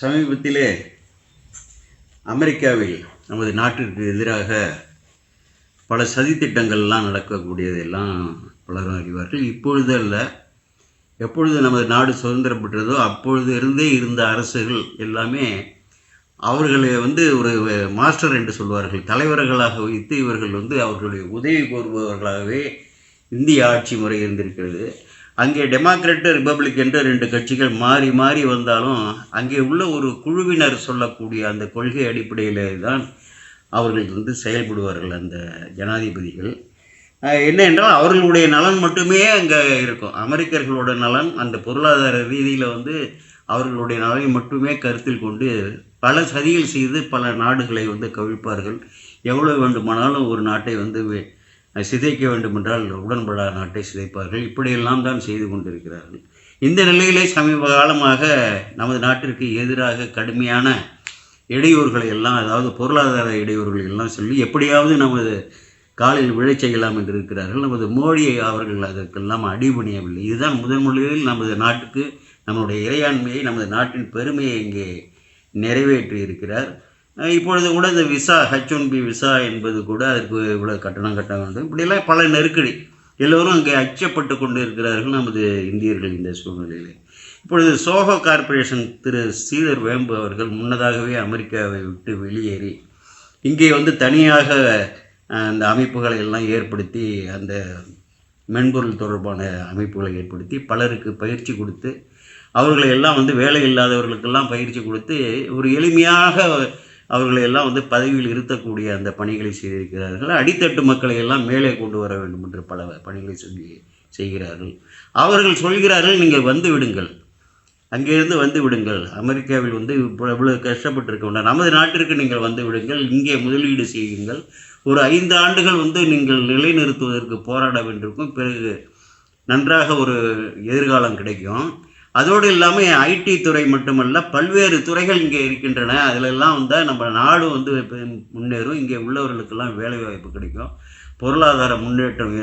சமீபத்திலே அமெரிக்காவில் நமது நாட்டிற்கு எதிராக பல சதித்திட்டங்கள்லாம் நடக்கக்கூடியதெல்லாம் பலரும் அறிவார்கள். இப்பொழுது அல்ல எப்பொழுது நமது நாடு சுதந்திரம் பெற்றதோ அப்பொழுது இருந்தே இருந்த அரசுகள் எல்லாமே அவர்களை வந்து ஒரு மாஸ்டர் என்று சொல்வார்கள். தலைவர்களாக வைத்து இவர்கள் வந்து அவர்களுடைய உதவி கோருபவர்களாகவே இந்திய ஆட்சி முறை இருந்திருக்கிறது. அங்கே டெமோக்ராட்டு ரிப்பப்ளிக் என்று ரெண்டு கட்சிகள் மாறி மாறி வந்தாலும் அங்கே உள்ள ஒரு குழுவினர் சொல்லக்கூடிய அந்த கொள்கை அடிப்படையிலே தான் அவர்கள் வந்து செயல்படுவார்கள் அந்த ஜனாதிபதிகள். என்ன என்றால் அவர்களுடைய நலன் மட்டுமே அங்கே இருக்கும். அமெரிக்கர்களோட நலன் அந்த பொருளாதார ரீதியில் வந்து அவர்களுடைய நலனை மட்டுமே கருத்தில் கொண்டு பல சதிகள் செய்து பல நாடுகளை வந்து கவிழ்ப்பார்கள். எவ்வளோ வேண்டுமானாலும் ஒரு நாட்டை வந்து சிதைக்க வேண்டுமென்றால் உடன்படா நாட்டை சிதைப்பார்கள். இப்படியெல்லாம் தான் செய்து கொண்டிருக்கிறார்கள். இந்த நிலையிலே சமீப காலமாக நமது நாட்டிற்கு எதிராக கடுமையான இடையூறுகளை எல்லாம் அதாவது பொருளாதார இடையூறுகளை எல்லாம் சொல்லி எப்படியாவது நமது காலில் விழச் செய்யலாம் என்று இருக்கிறார்கள். நமது மோடியை அவர்கள் அதற்கெல்லாம் அடிபணியவில்லை. இதுதான் முதன் முதலில் நமது நாட்டுக்கு நம்முடைய இறையாண்மையை நமது நாட்டின் பெருமையை இங்கே நிறைவேற்றி இருக்கிறார். இப்பொழுது கூட இந்த visa H one B visa என்பது கூட அதற்கு இவ்வளோ கட்டணம் கட்ட வேண்டும் இப்படியெல்லாம் பல நெருக்கடி. எல்லோரும் அங்கே அச்சப்பட்டு கொண்டு இருக்கிறார்கள் நமது இந்தியர்கள் இந்த சூழ்நிலையில். இப்பொழுது சோஹோ கார்ப்பரேஷன் திரு ஸ்ரீதர் வேம்பு அவர்கள் முன்னதாகவே அமெரிக்காவை விட்டு வெளியேறி இங்கே வந்து தனியாக அந்த அமைப்புகளை எல்லாம் ஏற்படுத்தி அந்த மென்பொருள் தொடர்பான அமைப்புகளை ஏற்படுத்தி பலருக்கு பயிற்சி கொடுத்து அவர்களை எல்லாம் வந்து வேலை இல்லாதவர்களுக்கெல்லாம் பயிற்சி கொடுத்து ஒரு எளிமையாக அவர்களை எல்லாம் வந்து பதவியில் இருத்தக்கூடிய அந்த பணிகளை செய்திருக்கிறார்கள். அடித்தட்டு மக்களை எல்லாம் மேலே கொண்டு வர வேண்டும் என்று பல பணிகளை சொல்லி செய்கிறார்கள். அவர்கள் சொல்கிறார்கள் நீங்கள் வந்து விடுங்கள். அங்கேருந்து வந்து விடுங்கள். அமெரிக்காவில் வந்து இப்போ இவ்வளவு கஷ்டப்பட்டிருக்க வேண்டாம். நமது நாட்டிற்கு நீங்கள் வந்து விடுங்கள். இங்கே முதலீடு செய்யுங்கள். ஒரு ஐந்து ஆண்டுகள் வந்து நீங்கள் நிலைநிறுத்துவதற்கு போராட வேண்டியிருக்கும். பிறகு நன்றாக ஒரு எதிர்காலம் கிடைக்கும். அதோடு இல்லாமல் ஐடி துறை மட்டுமல்ல பல்வேறு துறைகள் இங்கே இருக்கின்றன. அதிலெல்லாம் வந்தால் நம்ம நாடு வந்து முன்னேறும். இங்கே உள்ளவர்களுக்கெல்லாம் வேலைவாய்ப்பு கிடைக்கும். பொருளாதார முன்னேற்றம்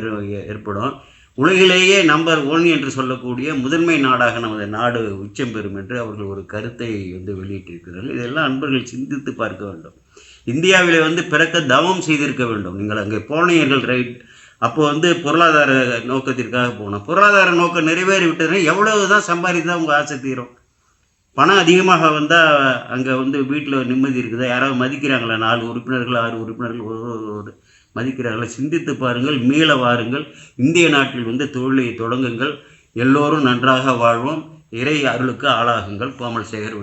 ஏற்படும். உலகிலேயே நம்பர் ஒன் என்று சொல்லக்கூடிய முதன்மை நாடாக நமது நாடு உச்சம் பெறும் என்று அவர்கள் ஒரு கருத்தை வந்து வெளியிட்டிருக்கிறார்கள். இதெல்லாம் அன்பர்கள் சிந்தித்து பார்க்க வேண்டும். இந்தியாவிலே வந்து பிறக்க தவம் செய்திருக்க வேண்டும். நீங்கள் அங்கே போனீர்கள் ரைட். அப்போ வந்து பொருளாதார நோக்கத்திற்காக போகணும் பொருளாதார நோக்கம் நிறைவேறி விட்டதுன்னா எவ்வளவு தான் சம்பாதித்தா உங்கள் ஆசை தீரும்? பணம் அதிகமாக வந்தால் அங்கே வந்து வீட்டில் நிம்மதி இருக்குதா? யாராவது மதிக்கிறாங்களா? நாலு உறுப்பினர்கள் ஆறு உறுப்பினர்கள் ஒரு ஒரு ஒரு மதிக்கிறார்களா? சிந்தித்து பாருங்கள் மீள வாருங்கள். இந்திய நாட்டில் வந்து தொழிலை தொடங்குங்கள். எல்லோரும் நன்றாக வாழ்வோம். இறை அருளுக்கு ஆளாகுங்கள். கோமல் சேகர்